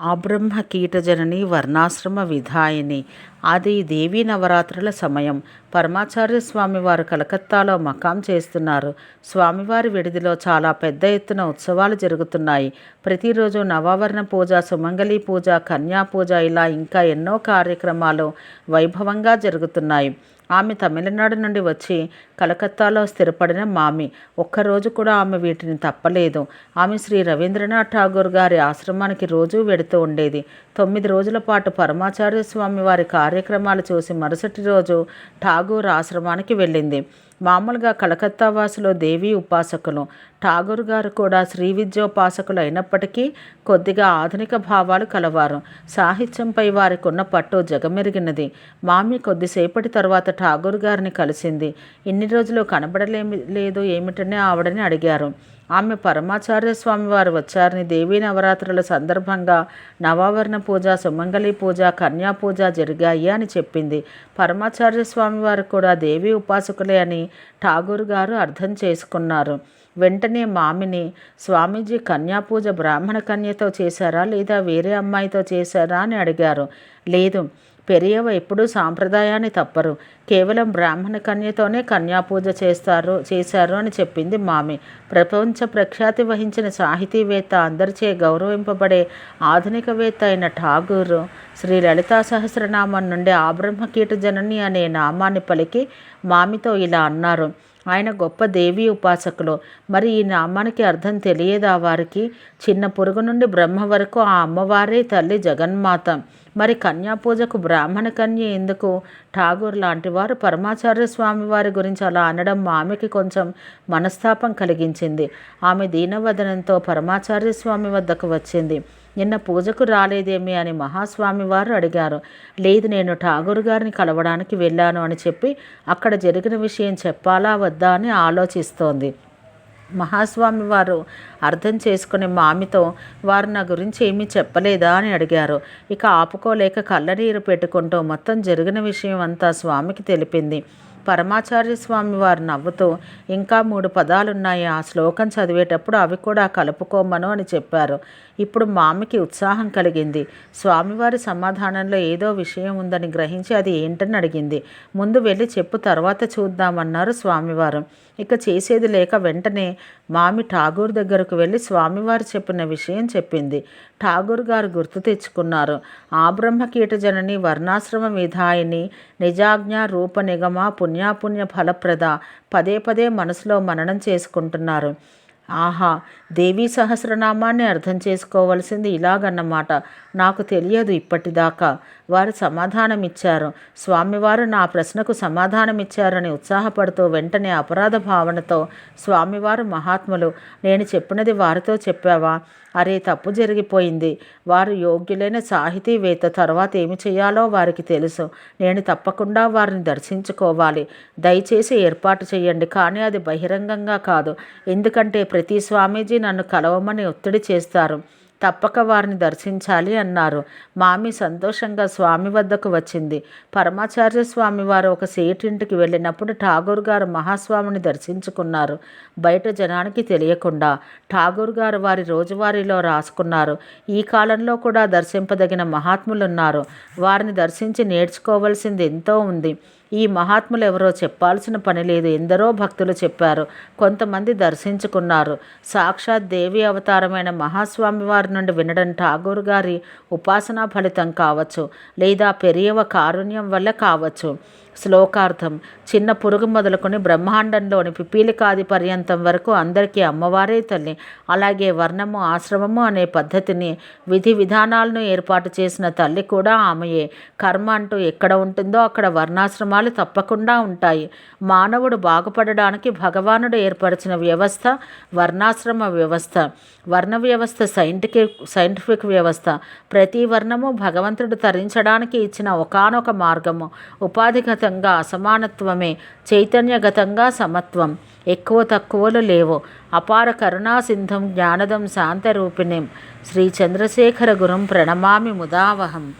ఆబ్రహ్మ కీటజనని వర్ణాశ్రమ విధాయిని. అది దేవీ నవరాత్రుల సమయం. పరమాచార్య స్వామివారు కలకత్తాలో మకాం చేస్తున్నారు. స్వామివారి విడిదిలో చాలా పెద్ద ఎత్తున ఉత్సవాలు జరుగుతున్నాయి. ప్రతిరోజు నవావరణ పూజ సుమంగళి పూజ కన్యా పూజ ఇలా ఇంకా ఎన్నో కార్యక్రమాలు వైభవంగా జరుగుతున్నాయి. ఆమె తమిళనాడు నుండి వచ్చి కలకత్తాలో స్థిరపడిన మామి. ఒక్కరోజు కూడా ఆమె వీటిని తప్పలేదు. ఆమె శ్రీ రవీంద్రనాథ్ ఠాగూర్ గారి ఆశ్రమానికి రోజూ వెడుతూ ఉండేది. తొమ్మిది రోజుల పాటు పరమాచార్య స్వామి వారి కార్యక్రమాలు చూసి మరుసటి రోజు ఠాగూర్ ఆశ్రమానికి వెళ్ళింది. మామూలుగా కలకత్తా వాసులు దేవీ ఉపాసకులు. ఠాగూర్ గారు కూడా శ్రీ విద్యోపాసకులు అయినప్పటికీ కొద్దిగా ఆధునిక భావాలు కలవారు. సాహిత్యంపై వారికి ఉన్న పట్టు జగమెరిగినది. మామి కొద్దిసేపటి తర్వాత ఠాగూర్ గారిని కలిసింది. ఇన్ని రోజులు కనబడలేమి లేదు ఏమిటని ఆవిడని అడిగారు. ఆమె పరమాచార్య స్వామి వారు వచ్చారని దేవీ నవరాత్రుల సందర్భంగా నవావరణ పూజ సుమంగళి పూజ కన్యా పూజ జరిగాయి అని చెప్పింది. పరమాచార్య స్వామి వారు కూడా దేవీ ఉపాసకులే అని ఠాగూర్ గారు అర్థం చేసుకున్నారు. వెంటనే మామిని స్వామీజీ కన్యాపూజ బ్రాహ్మణ కన్యతో చేశారా లేదా వేరే అమ్మాయితో చేశారా అని అడిగారు. లేదు పెరియవ ఎప్పుడూ సాంప్రదాయాన్ని తప్పరు. కేవలం బ్రాహ్మణ కన్యతోనే కన్యాపూజ చేస్తారు చేశారు అని చెప్పింది మామి. ప్రపంచ ప్రఖ్యాతి వహించిన సాహితీవేత్త అందరిచే గౌరవింపబడే ఆధునికవేత్త అయిన ఠాగూర్ శ్రీ లలితా సహస్రనామం నుండి ఆబ్రహ్మకీట జనని అనే నామాన్ని పలికి మామితో ఇలా అన్నారు. ఆయన గొప్ప దేవీ ఉపాసకులు. మరి ఈ నామానికి అర్థం తెలియదా వారికి? చిన్న పురుగు నుండి బ్రహ్మ వరకు ఆ అమ్మవారే తల్లి జగన్మాత. మరి కన్యాపూజకు బ్రాహ్మణ కన్య ఎందుకు? ఠాగూర్ లాంటి వారు పరమాచార్య స్వామి వారి గురించి అలా అనడం ఆమెకి కొంచెం మనస్తాపం కలిగించింది. ఆమె దీనవదనంతో పరమాచార్య స్వామి వద్దకు వచ్చింది. నిన్న పూజకు రాలేదేమి అని మహాస్వామి వారు అడిగారు. లేదు నేను ఠాగూర్ గారిని కలవడానికి వెళ్ళాను అని చెప్పి అక్కడ జరిగిన విషయం చెప్పాలా వద్దా అని ఆలోచిస్తోంది. మహాస్వామి వారు అర్థం చేసుకుని మామితో వారు నా గురించి ఏమీ చెప్పలేదా? అని అడిగారు. ఇక ఆపుకోలేక కళ్ళనీరు పెట్టుకుంటూ మొత్తం జరిగిన విషయం అంతా స్వామికి తెలిపింది. పరమాచార్య స్వామి వారు నవ్వుతూ ఇంకా మూడు పదాలున్నాయి ఆ శ్లోకం చదివేటప్పుడు అవి కూడా కలుపుకోమను అని చెప్పారు. ఇప్పుడు మామికి ఉత్సాహం కలిగింది. స్వామివారి సమాధానంలో ఏదో విషయం ఉందని గ్రహించి అది ఏంటని అడిగింది. ముందు వెళ్ళి చెప్పు తర్వాత చూద్దామన్నారు స్వామివారు. ఇక చేసేది లేక వెంటనే మామి ఠాగూర్ దగ్గరకు వెళ్ళి స్వామివారు చెప్పిన విషయం చెప్పింది. ఠాగూర్ గారు గుర్తు తెచ్చుకున్నారు. ఆ బ్రహ్మకీట వర్ణాశ్రమ విధాయిని నిజాజ్ఞ రూప నిగమ పుణ్య పుణ్యాపుణ్య ఫలప్రద పదే పదే మనసులో మననం చేసుకుంటున్నారు. ఆహా దేవీ సహస్రనామాన్ని అర్థం చేసుకోవలసింది ఇలాగన్నమాట. నాకు తెలియదు ఇప్పటిదాకా. వారు సమాధానం ఇచ్చారు స్వామివారు నా ప్రశ్నకు సమాధానం ఇచ్చారని ఉత్సాహపడుతూ వెంటనే అపరాధ భావనతో స్వామివారు మహాత్ములు నేను చెప్పినది వారితో చెప్పావా? అరే తప్పు జరిగిపోయింది. వారు యోగ్యులైన సాహితీవేత్త తర్వాత ఏమి చేయాలో వారికి తెలుసు. నేను తప్పకుండా వారిని దర్శించుకోవాలి. దయచేసి ఏర్పాటు చేయండి. కానీ అది బహిరంగంగా కాదు. ఎందుకంటే ప్రతి స్వామీజీ నన్ను కలవమని ఒత్తిడి చేస్తారు. తప్పక వారిని దర్శించాలి అన్నారు. మామి సంతోషంగా స్వామి వద్దకు వచ్చింది. పరమాచార్య స్వామి వారు ఒక సేటింటికి వెళ్ళినప్పుడు ఠాగూర్ గారు మహాస్వామిని దర్శించుకున్నారు. బయట జనానికి తెలియకుండా ఠాగూర్ గారు వారి రోజువారీలో రాసుకున్నారు. ఈ కాలంలో కూడా దర్శింపదగిన మహాత్ములున్నారు. వారిని దర్శించి నేర్చుకోవలసింది ఎంతో ఉంది. ఈ మహాత్ములు ఎవరో చెప్పాల్సిన పని లేదు. ఎందరో భక్తులు చెప్పారు. కొంతమంది దర్శించుకున్నారు. సాక్షాత్ దేవి అవతారమైన మహాస్వామి వారి నుండి వినడం ఠాగూర్ గారి ఉపాసనా ఫలితం కావచ్చు లేదా పెరియవ కారుణ్యం వల్ల కావచ్చు. శ్లోకార్థం చిన్న పురుగు మొదలుకొని బ్రహ్మాండంలోని పిపీలికాది పర్యంతం వరకు అందరికీ అమ్మవారే తల్లి. అలాగే వర్ణము ఆశ్రమము అనే పద్ధతిని విధి విధానాలను ఏర్పాటు చేసిన తల్లి కూడా ఆమెయే. కర్మ అంటూ ఎక్కడ ఉంటుందో అక్కడ వర్ణాశ్రమాలు తప్పకుండా ఉంటాయి. మానవుడు బాగుపడడానికి భగవానుడు ఏర్పరిచిన వ్యవస్థ వర్ణాశ్రమ వ్యవస్థ. వర్ణ వ్యవస్థ సైంటిఫిక్ సైంటిఫిక్ వ్యవస్థ. ప్రతి వర్ణము భగవంతుడు తరించడానికి ఇచ్చిన ఒకనొక మార్గము. ఉపాధిగతంగా అసమానత్వమే చైతన్యగతంగా సమత్వం. ఎక్కువ తక్కువలు లేవు. అపార కరుణా సింధం జ్ఞానదం శాంతరూపిణిం. శ్రీ చంద్రశేఖర గురుం ప్రణమామి ముదావహం.